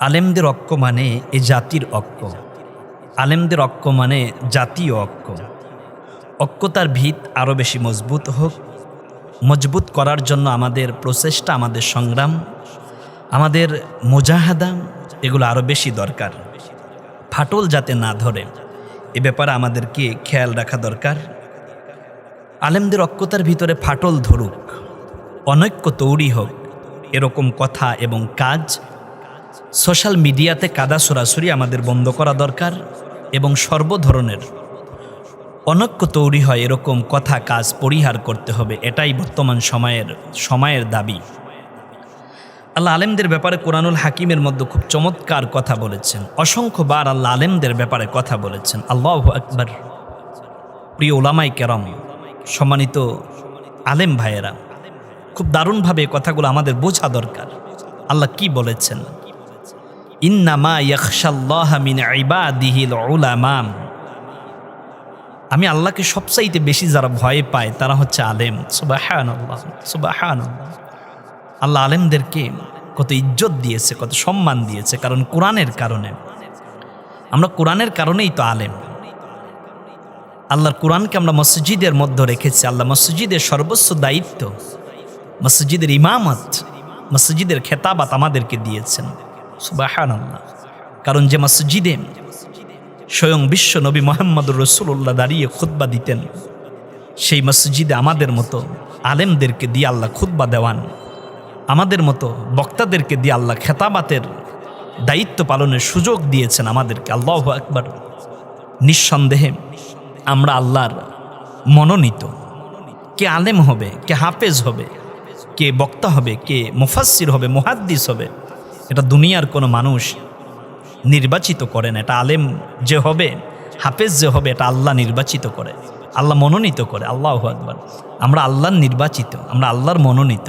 আলেমদের ঐক্য মানে এ জাতির ঐক্য। আলেমদের ঐক্য মানে জাতীয় ঐক্য। ঐক্যতার ভিত আরও বেশি মজবুত হোক। মজবুত করার জন্য আমাদের প্রচেষ্টা, আমাদের সংগ্রাম, আমাদের মোজাহাদা এগুলো আরও বেশি দরকার। ফাটল যাতে না ধরে, এ ব্যাপারে আমাদেরকে খেয়াল রাখা দরকার। আলেমদের ঐক্যতার ভিতরে ফাটল ধরুক, অনৈক্য তৈরি হোক, এরকম কথা এবং কাজ সোশ্যাল মিডিয়াতে কাদা সরাসরি আমাদের বন্ধ করা দরকার এবং সর্ব ধরনের অনৈক্য তৈরি হয় এরকম কথা কাজ পরিহার করতে হবে, এটাই বর্তমান সময়ের সময়ের দাবি। আল্লাহ আলেমদের ব্যাপারে কোরআনুল হাকিমের মধ্যে খুব চমৎকার কথা বলেছেন, অসংখ্যবার আল্লাহ আলেমদের ব্যাপারে কথা বলেছেন। আল্লাহ আকবর। প্রিয় ওলামাই কেরম, সম্মানিত আলেম ভাইয়েরা, খুব দারুণভাবে কথাগুলো আমাদের বোঝা দরকার। আল্লাহ কি বলেছেন? উলামাম আমি আল্লাহকে সবচাইতে বেশি যারা ভয় পায়, তারা হচ্ছে আলেম। সুবাহান আল্লাহ আল্লাহ আলেমদেরকে কত ইজ্জত দিয়েছে, কত সম্মান দিয়েছে, কারণ কোরআনের কারণে। আমরা কোরআনের কারণেই তো আলেম। আল্লাহর কোরআনকে আমরা মসজিদের মধ্যে রেখেছি। আল্লাহ মসজিদের সর্বোচ্চ দায়িত্ব, মসজিদের ইমামত, মসজিদের খেতাবাত আমাদেরকে দিয়েছেন। কারণ যে মসজিদে স্বয়ং বিশ্ব নবী মোহাম্মদুর রসুল্লাহ দাঁড়িয়ে খুতবা দিতেন, সেই মসজিদে আমাদের মতো আলেমদেরকে দিয়ে আল্লাহ খুতবা দেওয়ান, আমাদের মতো বক্তাদেরকে দিয়ে আল্লাহ খেতাবাতের দায়িত্ব পালনের সুযোগ দিয়েছেন আমাদেরকে। আল্লাহ একবার নিঃসন্দেহে আমরা আল্লাহর মনোনীত। কে আলেম হবে, কে হাফেজ হবে, কে বক্তা হবে, কে মুফাসির হবে, মুহাদ্দিস হবে এটা দুনিয়ার কোনো মানুষ নির্বাচিত করেন এটা আলেম যে হবে, হাফেজ যে হবে, এটা আল্লাহ নির্বাচিত করে। আল্লাহ মনোনীত করে, আল্লাহ একবার আমরা আল্লাহর নির্বাচিত, আমরা আল্লাহর মনোনীত।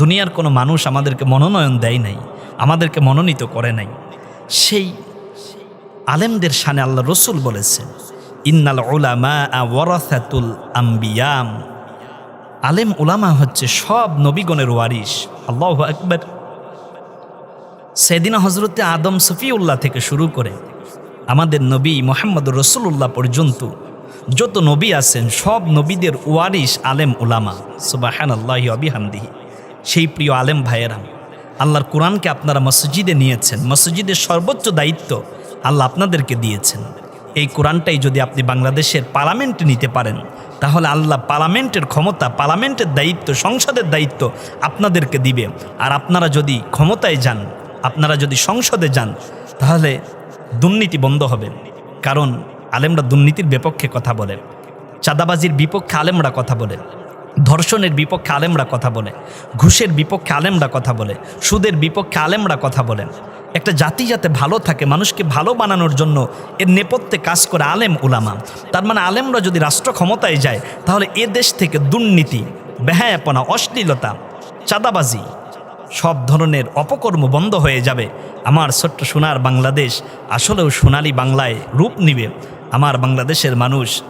দুনিয়ার কোনো মানুষ আমাদেরকে মনোনয়ন দেয় নাই, আমাদেরকে মনোনীত করে নাই। সেই আলেমদের সানে আল্লাহ রসুল বলেছেন, ইন্নাল ওলামা ওয়ারাসাতুল আম্বিয়াম। আলেম ওলামা হচ্ছে সব নবীগণের ওয়ারিস আল্লাহ একবার সেদিনা হজরতে আদম সফিউল্লাহ থেকে শুরু করে আমাদের নবী মোহাম্মদ রসুল্লাহ পর্যন্ত যত নবী আছেন, সব নবীদের ওয়ারিস আলেম উলামা সুবাহান আল্লাহ আবিহামদিহি সেই প্রিয় আলেম ভাইয়েরাম আল্লাহর কোরআনকে আপনারা মসজিদে নিয়েছেন। মসজিদের সর্বোচ্চ দায়িত্ব আল্লাহ আপনাদেরকে দিয়েছেন। এই কোরআনটাই যদি আপনি বাংলাদেশের পার্লামেন্টে নিতে পারেন, তাহলে আল্লাহ পার্লামেন্টের ক্ষমতা, পার্লামেন্টের দায়িত্ব, সংসদের দায়িত্ব আপনাদেরকে দিবে। আর আপনারা যদি ক্ষমতায় যান আপনারা যদি সংসদে যান, তাহলে দুর্নীতি বন্ধ হবে। কারণ আলেমরা দুর্নীতির বিপক্ষে কথা বলে। চাঁদাবাজির বিপক্ষে আলেমরা কথা বলে। ধর্ষণের বিপক্ষে আলেমরা কথা বলে। ঘুষের বিপক্ষে আলেমরা কথা বলে। সুদের বিপক্ষে আলেমরা কথা বলেন একটা জাতি যাতে ভালো থাকে, মানুষকে ভালো বানানোর জন্য এর নেপথ্যে কাজ করে আলেম উলামা। তার মানে আলেমরা যদি রাষ্ট্র ক্ষমতায় যায়, তাহলে এ দেশ থেকে দুর্নীতি, বেহায়াপনা, অশ্লীলতা, চাঁদাবাজি সব ধরনের অপকর্ম বন্ধ হয়ে যাবে। আমার ছোট্ট সোনার বাংলাদেশ আসলেও সোনালি বাংলায় রূপ নিবে। আমার বাংলাদেশের মানুষ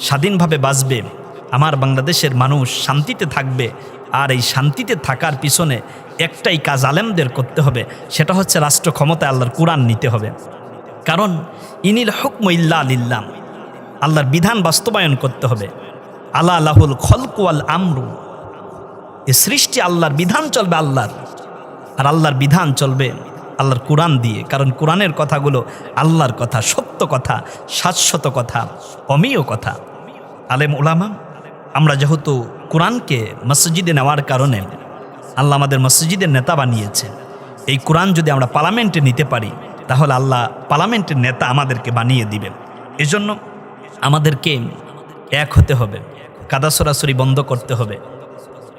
স্বাধীনভাবে বাঁচবে। আমার বাংলাদেশের মানুষ শান্তিতে থাকবে। আর এই শান্তিতে থাকার পিছনে একটাই কাজ আলেমদের করতে হবে, সেটা হচ্ছে রাষ্ট্র ক্ষমতায় আল্লাহর কোরআন নিতে হবে। কারণ ইনিল হুকম ইল্লা আলিল্লাম আল্লাহর বিধান বাস্তবায়ন করতে হবে। আল্লাহ আল্লাহুল খলকুয়াল আমরু। এ সৃষ্টি আল্লাহর বিধান চলবে আল্লাহর। আর আল্লাহর বিধান চলবে আল্লাহর কোরআন দিয়ে। কারণ কোরআনের কথাগুলো আল্লাহর কথা, সত্য কথা, শাশ্বত কথা, অমীয় কথা। আলেম ওলামা আমরা যেহেতু কোরআনকে মসজিদে নেওয়ার কারণে আল্লাহ আমাদের মসজিদের নেতা বানিয়েছে, এই কোরআন যদি আমরা পার্লামেন্টে নিতে পারি, তাহলে আল্লাহ পার্লামেন্টের নেতা আমাদেরকে বানিয়ে দিবেন। এজন্য আমাদেরকে এক হতে হবে, কাদা সরাসরি বন্ধ করতে হবে।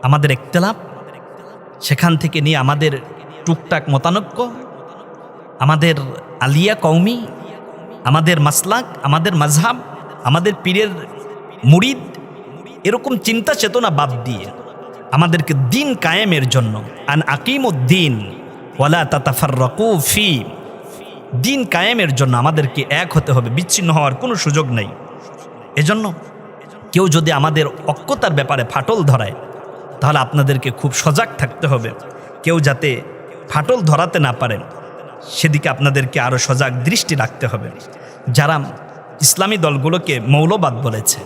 আমাদের একতলাপ, সেখান থেকে নিয়ে আমাদের টুকটাক মতানক্য, আমাদের আলিয়া কৌমি আমাদের মাসলাক, আমাদের মাঝহাব আমাদের পীরের মুরিদ, এরকম চিন্তা চেতনা বাদ দিয়ে আমাদেরকে দিন কায়েমের জন্য, আন আকিম দিন ওয়ালা তাতাফার ফি, দিন কায়েমের জন্য আমাদেরকে এক হতে হবে, বিচ্ছিন্ন হওয়ার কোনো সুযোগ নেই। এজন্য কেউ যদি আমাদের অজ্ঞতার ব্যাপারে ফাটল ধরায় তাহলে আপনাদেরকে খুব সজাগ থাকতে হবে। কেউ যাতে ফাটল ধরাতে না পারেন, সেদিকে আপনাদেরকে আরও সজাগ দৃষ্টি রাখতে হবে। যারা ইসলামী দলগুলোকে মৌলবাদ বলেছে,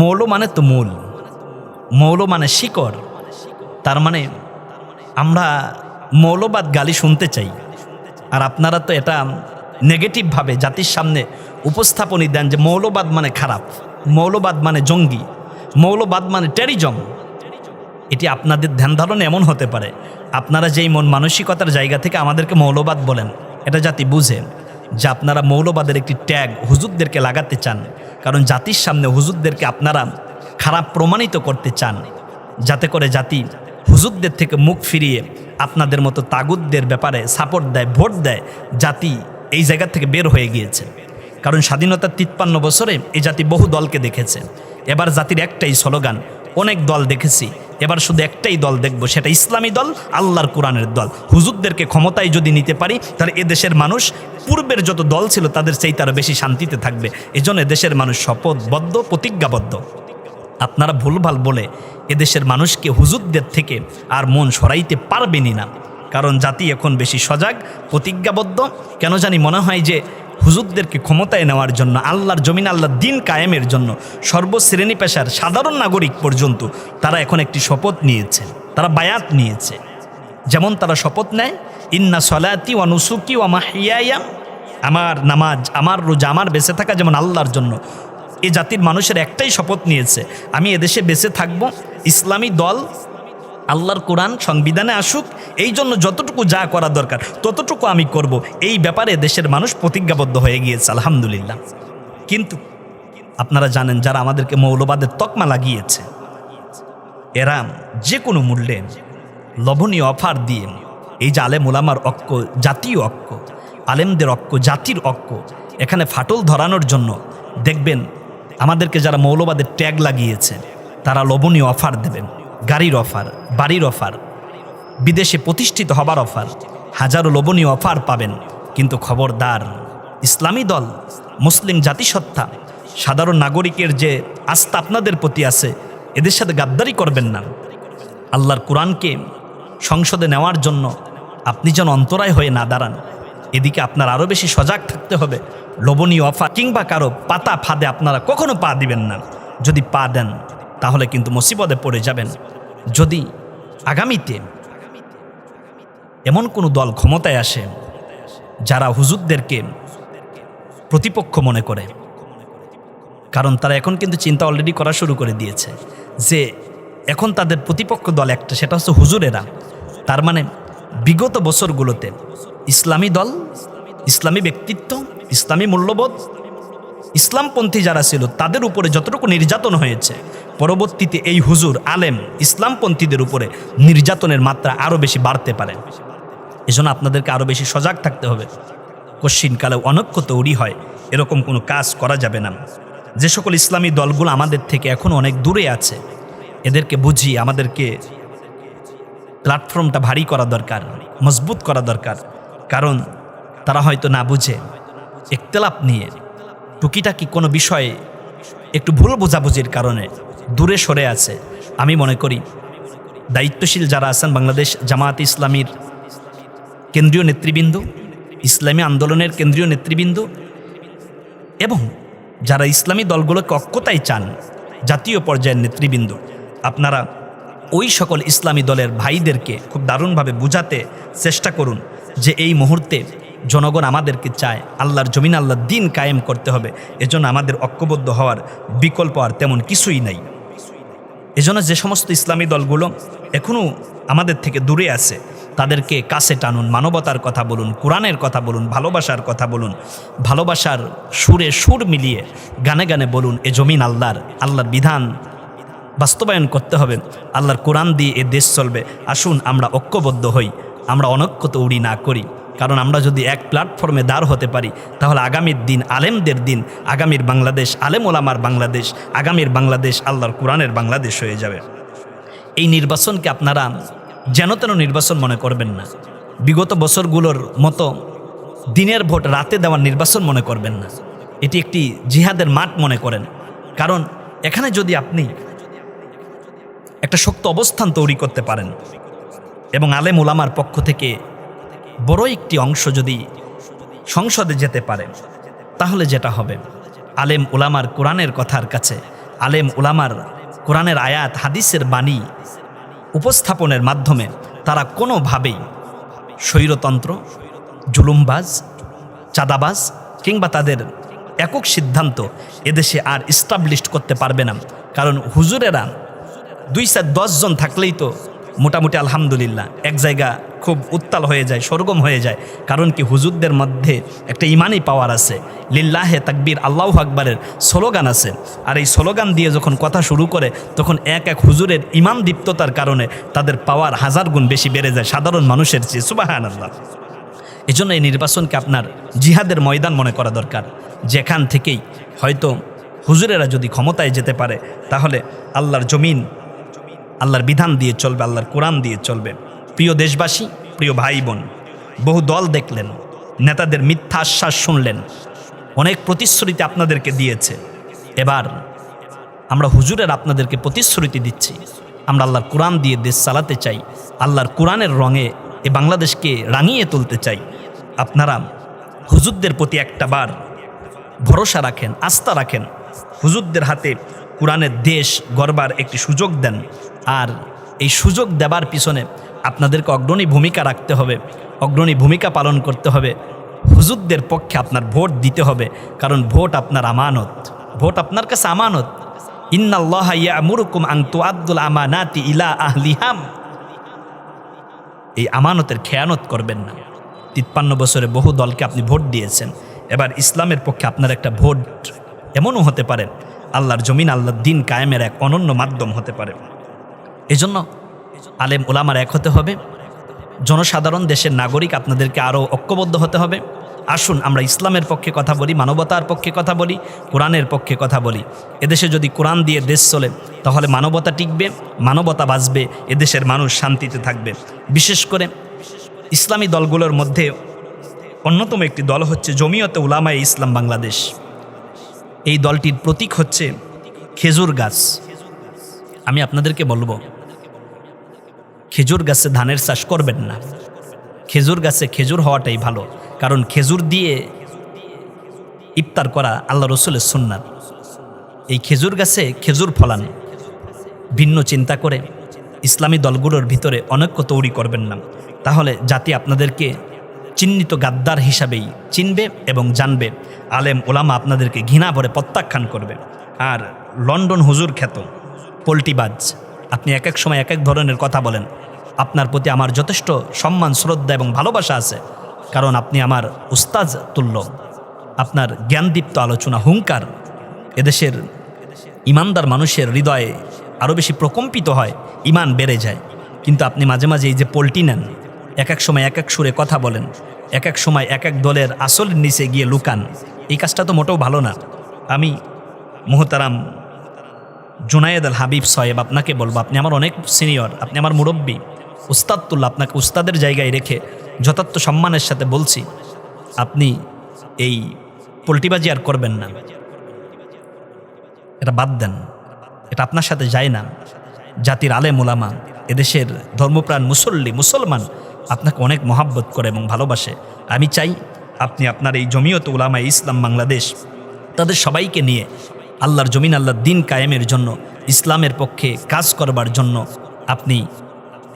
মৌল মানে তো মূল, মৌল মানে শিকড়। তার মানে আমরা মৌলবাদ গালি শুনতে চাই, আর আপনারা তো এটা নেগেটিভভাবে জাতির সামনে উপস্থাপনই দেন যে মৌলবাদ মানে খারাপ, মৌলবাদ মানে জঙ্গি, মৌলবাদ মানে টেরিজম এটি আপনাদের ধ্যান ধারণা এমন হতে পারে। আপনারা যেই মন মানসিকতার জায়গা থেকে আমাদেরকে মৌলবাদ বলেন, এটা জাতি বুঝে যে আপনারা মৌলবাদের একটি ট্যাগ হুজুরদেরকে লাগাতে চান। কারণ জাতির সামনে হুজুরদেরকে আপনারা খারাপ প্রমাণিত করতে চান। যাতে করে জাতি হুজুরদের থেকে মুখ ফিরিয়ে আপনাদের মতো তাগুদদের ব্যাপারে সাপোর্ট দেয়, ভোট দেয়, জাতি এই জায়গা থেকে বের হয়ে গিয়েছে। কারণ স্বাধীনতার তিপ্পান্ন বছরে এই জাতি বহু দলকে দেখেছে। এবার জাতির একটাই স্লোগান অনেক দল দেখেছি। এবার শুধু একটাই দল দেখব, সেটা ইসলামী দল, আল্লাহর কোরআনের দল। হুজুরদেরকে ক্ষমতায় যদি নিতে পারি, তাহলে এদেশের মানুষ, পূর্বের যত দল ছিল, তাদের সেই তারা বেশি শান্তিতে থাকবে। এজন্য এদেশের মানুষ শপথবদ্ধ, প্রতিজ্ঞাবদ্ধ। আপনারা ভুলভাল বলে, এদেশের মানুষকে হুজুরদের থেকে আর মন সরাইতে পারবেনই না। কারণ জাতি এখন বেশি সজাগ, প্রতিজ্ঞাবদ্ধ। কেন জানি মনে হয় যে হুজুরদেরকে ক্ষমতায় নেওয়ার জন্য, আল্লাহর জমিন, আল্লাহর দিন কায়েমের জন্য সর্বশ্রেণী পেশার সাধারণ নাগরিক পর্যন্ত তারা এখন একটি শপথ নিয়েছে, তারা বায়াত নিয়েছে। যেমন তারা শপথ নেয়, ইন্না সলাতি ওয়া নুসুকি ওয়া মাহিয়ায়া আমার নামাজ, আমার রোজা, আমার বেঁচে থাকা যেমন আল্লাহর জন্য। এ জাতির মানুষের একটাই শপথ নিয়েছে, আমি এদেশে বেঁচে থাকব, ইসলামী দল আল্লাহর কোরআন সংবিধানে আসুক, এই জন্য যতটুকু যা করা দরকার, ততটুকু আমি করব। এই ব্যাপারে দেশের মানুষ প্রতিজ্ঞাবদ্ধ হয়ে গিয়েছে, আলহামদুলিল্লাহ। কিন্তু আপনারা জানেন যারা আমাদেরকে মৌলবাদের তকমা লাগিয়েছে, এরা যে কোনো মূল্যে লবণীয় অফার দিয়ে, এই যে আলেম ওলামার অক্ক জাতীয় অক্ক আলেমদের অক্ক জাতির অক্ক এখানে ফাটল ধরানোর জন্য দেখবেন আমাদেরকে যারা মৌলবাদের ট্যাগ লাগিয়েছে, তারা লবণীয় অফার দেবেন। গাড়ির অফার, বাড়ির অফার, বিদেশে প্রতিষ্ঠিত হবার অফার, হাজারো লোভনীয় অফার পাবেন। কিন্তু খবরদার, ইসলামী দল, মুসলিম জাতিসত্তা, সাধারণ নাগরিকের যে আস্থা আপনাদের প্রতি আছে, এদের সাথে গাদ্দারি করবেন না। আল্লাহর কোরআনকে সংসদে নেওয়ার জন্য আপনি যেন অন্তরায় হয়ে না দাঁড়ান। এদিকে আপনার আরও বেশি সজাগ থাকতে হবে। লোভনীয় অফার কিংবা কারও পাতা ফাঁদে আপনারা কখনো পা দিবেন না। যদি পা দেন, তাহলে কিন্তু মুসিবতে পড়ে যাবেন। যদি আগামীতে এমন কোনো দল ক্ষমতায় আসে যারা হুজুরদেরকে প্রতিপক্ষ মনে করে, কারণ তারা এখন কিন্তু চিন্তা অলরেডি করা শুরু করে দিয়েছে যে এখন তাদের প্রতিপক্ষ দল একটা, সেটা হচ্ছে হুজুরেরা। তার মানে বিগত বছরগুলোতে ইসলামী দল, ইসলামী ব্যক্তিত্ব, ইসলামী মূল্যবোধ, ইসলামপন্থী যারা ছিল, তাদের উপরে যতটুকু নির্যাতন হয়েছে পরবর্তীতে এই হুজুর আলেম ইসলামপন্থীদের উপরে নির্যাতনের মাত্রা আরও বেশি বাড়তে পারে। এজন্য আপনাদেরকে আরও বেশি সজাগ থাকতে হবে। কশ্চিনকালে অনক্য তৈরি হয়, এরকম কোনো কাজ করা যাবে না। যে সকল ইসলামী দলগুলো আমাদের থেকে এখন অনেক দূরে আছে, এদেরকে বুঝিয়ে আমাদেরকে প্ল্যাটফর্মটা ভারী করা দরকার, মজবুত করা দরকার। কারণ তারা হয়তো না বুঝে, একতলাপ নিয়ে টুকিটাকি কোনো বিষয়ে একটু ভুল বোঝাবুঝির কারণে দূরে সরে আছে, আমি মনে করি। দায়িত্বশীল যারা আছেন বাংলাদেশ জামায়াত ইসলামীর কেন্দ্রীয় নেতৃবৃন্দ, ইসলামী আন্দোলনের কেন্দ্রীয় নেতৃবৃন্দ এবং যারা ইসলামী দলগুলোকে অক্ষতায় চান, জাতীয় পর্যায়ের নেতৃবৃন্দ, আপনারা ওই সকল ইসলামী দলের ভাইদেরকে খুব দারুণভাবে বুঝাতে চেষ্টা করুন যে এই মুহূর্তে জনগণ আমাদেরকে চায়, আল্লাহর জমিন, আল্লাহর দিন কায়েম করতে হবে। এজন্য আমাদের ঐক্যবদ্ধ হওয়ার বিকল্প আর তেমন কিছুই নাই। এজন্য যে সমস্ত ইসলামী দলগুলো এখনও আমাদের থেকে দূরে আছে, তাদেরকে কাছে টানুন, মানবতার কথা বলুন, কোরআনের কথা বলুন, ভালোবাসার কথা বলুন, ভালোবাসার সুরে সুর মিলিয়ে গানে গানে বলুন, এ জমিন আল্লাহর আল্লাহর বিধান বাস্তবায়ন করতে হবে, আল্লাহর কোরআন দিয়ে এ দেশ চলবে, আসুন আমরা ঐক্যবদ্ধ হই, আমরা অনৈক্যত উড়ি না করি। কারণ আমরা যদি এক প্ল্যাটফর্মে দাঁড় হতে পারি, তাহলে আগামীর দিন আলেমদের দিন, আগামীর বাংলাদেশ আলেম ওলামার বাংলাদেশ, আগামীর বাংলাদেশ আল্লাহর কোরআনের বাংলাদেশ হয়ে যাবে। এই নির্বাচনকে আপনারা যেন তেন নির্বাচন মনে করবেন না। বিগত বছরগুলোর মতো দিনের ভোট রাতে দেওয়ার নির্বাচন মনে করবেন না। এটি একটি জিহাদের মাঠ মনে করেন। কারণ এখানে যদি আপনি একটা শক্ত অবস্থান তৈরি করতে পারেন এবং আলেম ওলামার পক্ষ থেকে বড় একটি অংশ যদি সংসদে যেতে পারে, তাহলে যেটা হবে? আলেম উলামার কোরআনের কথার কাছে, আলেম উলামার কোরআনের আয়াত, হাদিসের বাণী উপস্থাপনের মাধ্যমে তারা কোনোভাবেই স্বৈরতন্ত্র, জুলুমবাজ, চাঁদাবাজ কিংবা তাদের একক সিদ্ধান্ত এদেশে আর ইস্টাবলিশড করতে পারবে না। কারণ হুজুরেরা দুই চার দশজন থাকলেই তো মোটামুটি আলহামদুলিল্লাহ। এক জায়গা খুব উত্তাল হয়ে যায়, সরগম হয়ে যায়। কারণ কি হুজুরদের মধ্যে একটা ইমানই পাওয়ার আছে। লিল্লাহে তাকবীর, আল্লাহ আকবরের স্লোগান আছে। আর এই স্লোগান দিয়ে যখন কথা শুরু করে, তখন এক এক হুজুরের ইমান দীপ্ততার কারণে তাদের পাওয়ার হাজার গুণ বেশি বেড়ে যায় সাধারণ মানুষের চেয়ে। সুবাহান আল্লাহ এজন্য এই নির্বাচনকে আপনার জিহাদের ময়দান মনে করা দরকার। যেখান থেকেই হয়তো হুজুরেরা যদি ক্ষমতায় যেতে পারে, তাহলে আল্লাহর জমিন আল্লাহর বিধান দিয়ে চলবে, আল্লাহর কোরআন দিয়ে চলবে। প্রিয় দেশবাসী, প্রিয় ভাই বোন বহু দল দেখলেন, নেতাদের মিথ্যা আশ্বাস শুনলেন, অনেক প্রতিশ্রুতি আপনাদেরকে দিয়েছে। এবার আমরা হুজুরের আপনাদেরকে প্রতিশ্রুতি দিচ্ছি, আমরা আল্লাহর কোরআন দিয়ে দেশ চালাতে চাই, আল্লাহর কোরআনের রঙে এ বাংলাদেশকে রাঙিয়ে তুলতে চাই। আপনারা হুজুরদের প্রতি একটা বার ভরসা রাখেন, আস্থা রাখেন। হুজুরদের হাতে কোরআনের দেশ গড়বার একটি সুযোগ দেন। আর এই সুযোগ দেবার পিছনে আপনাদেরকে অগ্রণী ভূমিকা রাখতে হবে, অগ্রণী ভূমিকা পালন করতে হবে। হুজুরদের পক্ষে আপনার ভোট দিতে হবে, কারণ ভোট আপনার আমানত। ভোট আপনার কাছে আমানত। ইন্নাল্লাহ ইয়ামুরুকুম আন তুআদ্দুল আমানাতি ইলা আহলিহাম এই আমানতের খেয়ানত করবেন না। তিপ্পান্ন বছরে বহু দলকে আপনি ভোট দিয়েছেন। এবার ইসলামের পক্ষে আপনার একটা ভোট এমনও হতে পারে। আল্লাহর জমিন, আল্লাহর দিন কায়েমের এক অনন্য মাধ্যম হতে পারে। এজন্য আলেম ওলামার এক হতে হবে। জনসাধারণ দেশের নাগরিক আপনাদেরকে আরও ঐক্যবদ্ধ হতে হবে। আসুন আমরা ইসলামের পক্ষে কথা বলি, মানবতার পক্ষে কথা বলি, কোরআনের পক্ষে কথা বলি। এদেশে যদি কোরআন দিয়ে দেশ চলে, তাহলে মানবতা টিকবে, মানবতা বাঁচবে, এদেশের মানুষ শান্তিতে থাকবে। বিশেষ করে ইসলামী দলগুলোর মধ্যে অন্যতম একটি দল হচ্ছে জমিয়তে উলামায়ে ইসলাম বাংলাদেশ। এই দলটির প্রতীক হচ্ছে খেজুর গাছ। আমি আপনাদেরকে বলব খেজুর গাছে ধানের চাষ করবেন না। খেজুর গাছে খেজুর হওয়াটাই ভালো, কারণ খেজুর দিয়ে ইফতার করা আল্লাহ রসুলের সুন্নাত। এই খেজুর গাছে খেজুর ফলান, ভিন্ন চিন্তা করে ইসলামী দলগুলোর ভিতরে অনৈক্য তৈরি করবেন না। তাহলে জাতি আপনাদেরকে চিহ্নিত গাদ্দার হিসাবেই চিনবে এবং জানবে, আলেম, ওলামা আপনাদেরকে ঘৃণা ভরে প্রত্যাখ্যান করবে। আর লন্ডন হুজুর খ্যাত পোল্টিবাজ আপনি এক এক সময় এক এক ধরনের কথা বলেন। আপনার প্রতি আমার যথেষ্ট সম্মান, শ্রদ্ধা এবং ভালোবাসা আছে, কারণ আপনি আমার উস্তাজ তুল্য। আপনার জ্ঞানদীপ্ত আলোচনা হুঙ্কার এদেশের ইমানদার মানুষের হৃদয়ে আরও বেশি প্রকম্পিত হয়, ইমান বেড়ে যায়। কিন্তু আপনি মাঝে মাঝে এই যে পোল্টি নেন, এক এক সময় এক এক সুরে কথা বলেন, এক এক সময় এক এক দলের আসলের নিচে গিয়ে লুকান, এই কাজটা তো মোটেও ভালো না। আমি মোহতারাম জুনায়েদ আল হাবিব সাহেব আপনাকে বলব, আপনি আমার অনেক সিনিয়র আপনি আমার মুরব্বী উস্তাদতুল্লাহ আপনাকে উস্তাদের জায়গায় রেখে যথার্থ সম্মানের সাথে বলছি, আপনি এই পোল্টিবাজি আর করবেন না। এটা বাদ দেন। এটা আপনার সাথে যায় না। জাতির আলে মোলামা এদেশের ধর্মপ্রাণ মুসল্লি, মুসলমান আপনাকে অনেক মহাব্বত করে এবং ভালোবাসে। আমি চাই আপনি আপনার এই জমিয়ত উলামা ইসলাম বাংলাদেশ, তাদের সবাইকে নিয়ে আল্লাহর জমিন, আল্লাহর দিন কায়েমের জন্য, ইসলামের পক্ষে কাজ করবার জন্য আপনি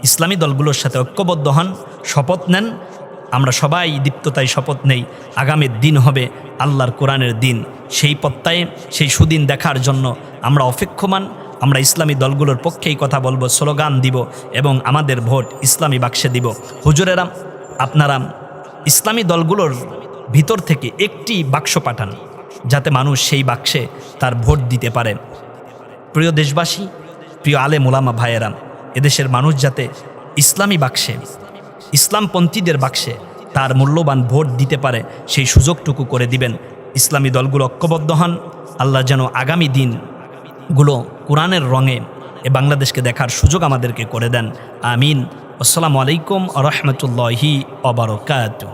ইসলামী দলগুলোর সাথে ঐক্যবদ্ধ হন, শপথ নেন। আমরা সবাই দীপ্ততায় শপথ নেই আগামীর দিন হবে আল্লাহর কোরআনের দিন। সেই পত্তায় সেই সুদিন দেখার জন্য আমরা অপেক্ষমান, আমরা ইসলামী দলগুলোর পক্ষেই কথা বলব, স্লোগান দিব এবং আমাদের ভোট ইসলামী বাক্সে দিব। হুজুরেরাম আপনারা ইসলামী দলগুলোর ভিতর থেকে একটি বাক্স পাঠান। যাতে মানুষ সেই বাক্সে তার ভোট দিতে পারে। প্রিয় দেশবাসী, প্রিয় আলে মোলামা ভাইয়েরা, এদেশের মানুষ যাতে ইসলামী বাক্সে, ইসলামপন্থীদের বাক্সে তার মূল্যবান ভোট দিতে পারে, সেই সুযোগটুকু করে দিবেন। ইসলামী দলগুলো ঐক্যবদ্ধ হন। আল্লাহ যেন আগামী দিনগুলো কোরআনের রঙে এ বাংলাদেশকে দেখার সুযোগ আমাদেরকে করে দেন। আমিন। আসসালামু আলাইকুম রহমতুল্লাহি অবরকাত